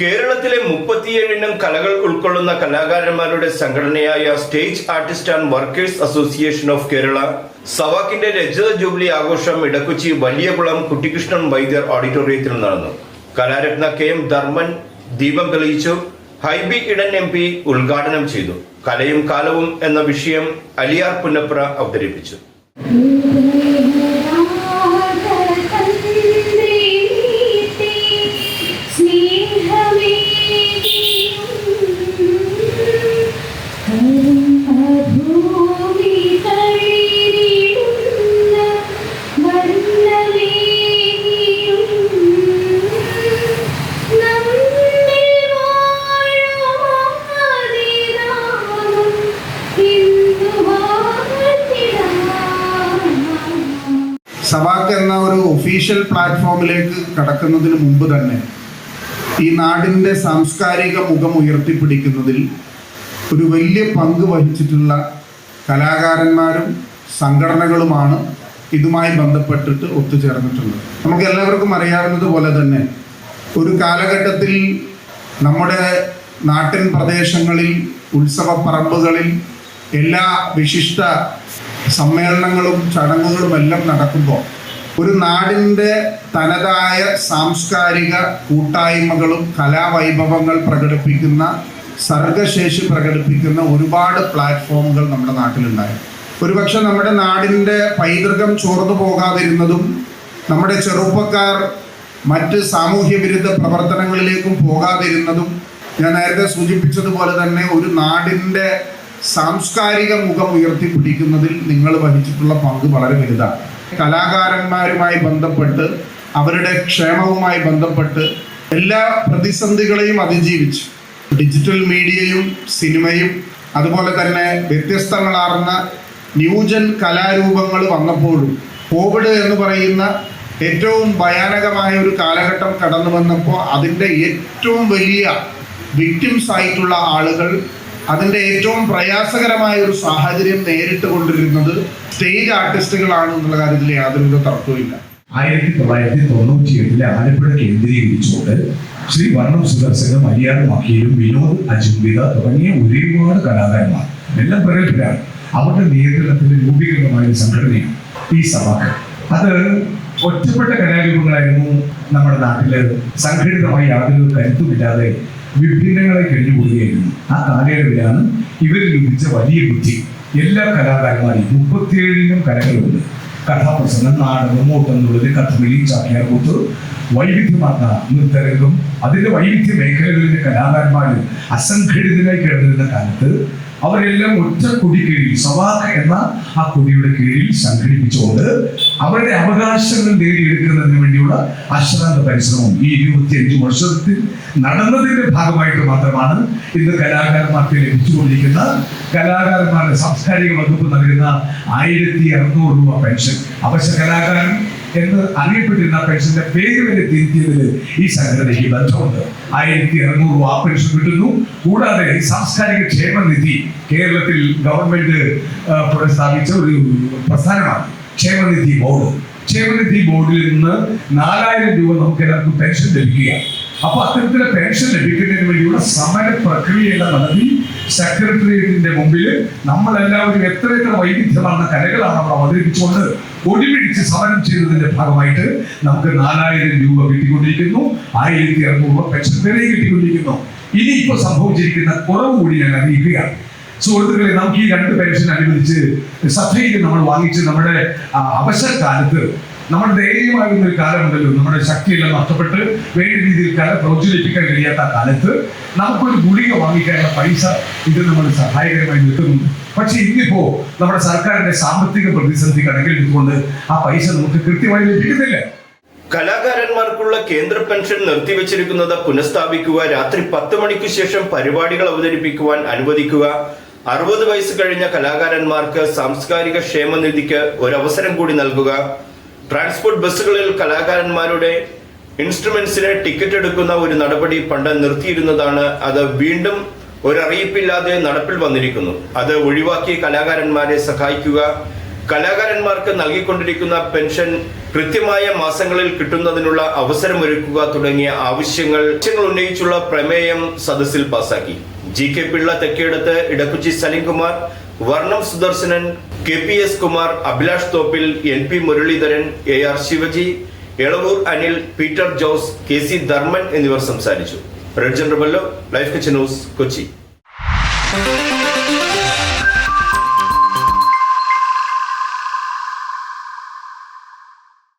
കേരളത്തിലെ മുപ്പത്തിയേഴിനം കലകൾ ഉൾക്കൊള്ളുന്ന കലാകാരന്മാരുടെ സംഘടനയായ stage artist and workers association of Kerala സവാക്കിന്റെ രജത ജൂബിലി ആഘോഷം ഇടക്കുച്ചി വലിയകുളം കുട്ടികൃഷ്ണൻ വൈദ്യർ ഓഡിറ്റോറിയത്തിൽ നടന്നു. കലാരത്ന കെ എം ധർമ്മൻ ദീപം തെളിയിച്ചു. ഹൈബി ഇടൻ എം പി ഉദ്ഘാടനം ചെയ്തു. കലയും കാലവും എന്ന വിഷയം അലിയാർ പുന്നപ്ര അവതരിപ്പിച്ചു. സവാക്ക് എന്ന ഒരു ഒഫീഷ്യൽ പ്ലാറ്റ്ഫോമിലേക്ക് കടക്കുന്നതിന് മുമ്പ് തന്നെ ഈ നാടിന്റെ സാംസ്കാരിക മുഖം ഉയർത്തിപ്പിടിക്കുന്നതിൽ ഒരു വലിയ പങ്ക് വഹിച്ചിട്ടുള്ള കലാകാരന്മാരും സംഘടനകളുമാണ് ഇതുമായി ബന്ധപ്പെട്ടിട്ട് ഒത്തുചേർന്നിട്ടുള്ളത്. നമുക്ക് എല്ലാവർക്കും അറിയാവുന്നത് പോലെ തന്നെ ഒരു കാലഘട്ടത്തിൽ നമ്മുടെ നാട്ടിൻ പ്രദേശങ്ങളിൽ ഉത്സവപ്പറമ്പുകളിൽ എല്ലാ വിശിഷ്ട സമ്മേളനങ്ങളും ചടങ്ങുകളും എല്ലാം നടക്കുമ്പോൾ ഒരു നാടിന്റെ തനതായ സാംസ്കാരിക കൂട്ടായ്മകളും കലാവൈഭവങ്ങൾ പ്രകടിപ്പിക്കുന്ന സർഗശേഷി പ്രകടിപ്പിക്കുന്ന ഒരുപാട് പ്ലാറ്റ്ഫോമുകൾ നമ്മുടെ നാട്ടിലുണ്ടായി. ഒരുപക്ഷെ നമ്മുടെ നാടിന്റെ പൈതൃകം ചോർന്നു പോകാതിരുന്നതും നമ്മുടെ ചെറുപ്പക്കാർ മറ്റ് സാമൂഹ്യ വിരുദ്ധ പ്രവർത്തനങ്ങളിലേക്കും പോകാതിരുന്നതും ഞാൻ നേരത്തെ സൂചിപ്പിച്ചതുപോലെ തന്നെ ഒരു നാടിന്റെ സാംസ്കാരിക മുഖം ഉയർത്തിപ്പിടിക്കുന്നതിൽ നിങ്ങൾ വഹിച്ചിട്ടുള്ള പങ്ക് വളരെ വലുതാണ്. കലാകാരന്മാരുമായി ബന്ധപ്പെട്ട് അവരുടെ ക്ഷേമവുമായി ബന്ധപ്പെട്ട് എല്ലാ പ്രതിസന്ധികളെയും അതിജീവിച്ചു. ഡിജിറ്റൽ മീഡിയയും സിനിമയും അതുപോലെ തന്നെ വ്യത്യസ്തങ്ങളാർന്ന ന്യൂജൻ കലാരൂപങ്ങൾ വന്നപ്പോഴും കോവിഡ് എന്ന് പറയുന്ന ഏറ്റവും ഭയാനകമായ ഒരു കാലഘട്ടം കടന്നു വന്നപ്പോൾ അതിന്റെ ഏറ്റവും വലിയ വിക്ടിംസ് ആയിട്ടുള്ള ആളുകൾ അതിന്റെ ഏറ്റവും പ്രയാസകരമായ ഒരു സാഹചര്യം നേരിട്ട് കൊണ്ടിരുന്നത് സ്റ്റേജ് ആർട്ടിസ്റ്റുകളാണ് എന്നുള്ള കാര്യത്തിൽ യാതൊരുവിധ തർക്കവുമില്ല ആയിരത്തി തൊള്ളായിരത്തി തൊണ്ണൂറ്റി എട്ടിലെ ആലപ്പുഴ കേന്ദ്രീകരിച്ചുകൊണ്ട് ശ്രീ വർണം സുദർശനം മര്യാദ വക്കീലും വിനോദ് അജുംബിക തുടങ്ങിയ ഒരുപാട് കലാകാരന്മാർ എല്ലാം പ്രഗത്ഭരാണ്. അവരുടെ നേതൃത്വത്തിൽ രൂപീകൃതമായ ഒരു സംഘടനയാണ് ഈ സഭാക്ക് അത് ഒറ്റപ്പെട്ട കലാരൂപങ്ങളായിരുന്നു നമ്മുടെ നാട്ടിൽ സംഘടിതമായി യാതൊരു കരുത്തുമില്ലാതെ വിഭിന്നങ്ങളെ കഴിഞ്ഞുകൂടുകയായിരുന്നു ആ കാലയളവിലാണ് ഇവരിൽ ലഭിച്ച വലിയ ബുദ്ധി. എല്ലാ കലാകാരന്മാരെയും മുപ്പത്തിയേഴിനും കലകളുണ്ട്. കഥാപ്രസംഗം നാടകം ഓട്ടംതുള്ളൽ കഥകളി ചാക്യാർകൂത്ത് വൈവിധ്യമാർന്ന നൃത്തരംഗം. അതിന്റെ വൈവിധ്യ മേഖലകളിലെ കലാകാരന്മാർ അസംഘടിതരായി കിടന്നിരുന്ന കാലത്ത് അവരെല്ലാം ഒറ്റ കൊടി കീഴിൽ സവാഖ് എന്ന ആ കൊടിയുടെ കീഴിൽ സംഘടിപ്പിച്ചുകൊണ്ട് അവരുടെ അവകാശങ്ങൾ നേടിയെടുക്കുന്നതിന് വേണ്ടിയുള്ള അശ്രാന്ത പരിശ്രമം ഈ ഇരുപത്തിയഞ്ച് വർഷത്തിൽ നടന്നതിന്റെ ഭാഗമായിട്ട് മാത്രമാണ് ഇന്ന് കലാകാരന്മാർക്ക് ലഭിച്ചുകൊണ്ടിരിക്കുന്ന കലാകാരന്മാരുടെ സാംസ്കാരിക വകുപ്പ് നൽകുന്ന ആയിരത്തി അറുന്നൂറ് രൂപ പെൻഷൻ. അവശ്യ കലാകാരൻ എന്ന് അറിയപ്പെട്ടിരുന്ന പെൻഷന്റെ പേര് വരെ തിരുത്തിയതിൽ ഈ സംഘടനയ്ക്ക് ബന്ധമുണ്ട്. ആയിരത്തി അറുന്നൂറ് രൂപ ആ പെൻഷൻ കിട്ടുന്നു. കൂടാതെ സാംസ്കാരിക ക്ഷേമനിധി കേരളത്തിൽ ഗവൺമെന്റ് പുനഃസ്ഥാപിച്ച ഒരു പ്രസ്ഥാനമാണ്. ക്ഷേമനിധി ബോർഡ്. ക്ഷേമനിധി ബോർഡിൽ നിന്ന് നാലായിരം രൂപ നമുക്ക് എല്ലാവർക്കും പെൻഷൻ ലഭിക്കുകയാണ്. അപ്പൊ അത്തരത്തിലെ പെൻഷൻ ലഭിക്കുന്നതിന് വേണ്ടിയുള്ള സമര പ്രക്രിയയെല്ലാം നടത്തി സെക്രട്ടേറിയറ്റിന്റെ മുമ്പിൽ നമ്മളെല്ലാവരും എത്ര എത്ര വൈവിധ്യമാർന്ന കലകളാണ് നമ്മൾ അവതരിപ്പിച്ചുകൊണ്ട് ഒടിപിടിച്ച് സമരം ചെയ്തതിന്റെ ഭാഗമായിട്ട് നമുക്ക് നാലായിരം രൂപ കിട്ടിക്കൊണ്ടിരിക്കുന്നു. ആയിരത്തി അറുന്നൂറ് രൂപ പെൻഷൻ വരെ കിട്ടിക്കൊണ്ടിരിക്കുന്നു. ഇനി ഇപ്പൊ സംഭവിച്ചിരിക്കുന്ന കുറവ് കൂടി ഞാൻ അറിയിക്കുകയാണ്. സുഹൃത്തുക്കളെ നമുക്ക് ഈ രണ്ട് പെൻഷൻ അനുവദിച്ച് സഭയിൽ നമ്മൾ വാങ്ങിച്ച് നമ്മുടെ അവശക്കാലത്ത് നമ്മുടെ ധൈര്യമാകുന്ന ഒരു കാലമുണ്ടല്ലോ. നമ്മുടെ ശക്തിയെല്ലാം നഷ്ടപ്പെട്ട് വേണ്ട രീതിയിൽ കല പ്രോത്സാഹിപ്പിക്കാൻ കഴിയാത്ത കാലത്ത് നമുക്കൊരു ഗുളിക വാങ്ങിക്കാനുള്ള പൈസ ഇത് നമ്മൾ സഹായകരമായി നിൽക്കുന്നുണ്ട്. പക്ഷെ ഇന്നിപ്പോ നമ്മുടെ സർക്കാരിന്റെ സാമ്പത്തിക പ്രതിസന്ധി കണക്കിലെടുത്തുകൊണ്ട് ആ പൈസ നമുക്ക് കൃത്യമായി ലഭിക്കുന്നില്ല. കലാകാരന്മാർക്കുള്ള കേന്ദ്ര പെൻഷൻ നിർത്തിവെച്ചിരിക്കുന്നത് പുനഃസ്ഥാപിക്കുക രാത്രി പത്ത് മണിക്ക് ശേഷം പരിപാടികൾ അവതരിപ്പിക്കുവാൻ അനുവദിക്കുക അറുപത് വയസ്സ് കഴിഞ്ഞ കലാകാരന്മാർക്ക് സാംസ്കാരിക ക്ഷേമനിധിക്ക് ഒരവസരം കൂടി നൽകുക. ട്രാൻസ്പോർട്ട് ബസ്സുകളിൽ കലാകാരന്മാരുടെ ഇൻസ്ട്രുമെന്റ്സിന് ടിക്കറ്റ് എടുക്കുന്ന ഒരു നടപടി പണ്ട് നിർത്തിയിരുന്നതാണ്. അത് വീണ്ടും ഒരറിയിപ്പില്ലാതെ നടപ്പിൽ വന്നിരിക്കുന്നു. അത് ഒഴിവാക്കി കലാകാരന്മാരെ സഹായിക്കുക. കലാകാരന്മാർക്ക് നൽകിക്കൊണ്ടിരിക്കുന്ന പെൻഷൻ കൃത്യമായ മാസങ്ങളിൽ കിട്ടുന്നതിനുള്ള അവസരമൊരുക്കുക തുടങ്ങിയ ആവശ്യങ്ങൾ ഉന്നയിച്ചുള്ള പ്രമേയം സദസ്സിൽ പാസാക്കി. G K Pillai Thekkedath Idakkuchi Salimkumar Varnam Sudarshanan K P S Kumar Abhilash Thoppil N P Muraleedharan A R Shivaji Elavoor Anil Peter Jose K C Dharman എന്നിവർ സംസാരിച്ചു. റെഡ് ജനറബല്ലോ ലൈഫ് കിച്ചൻ ന്യൂസ് കൊച്ചി.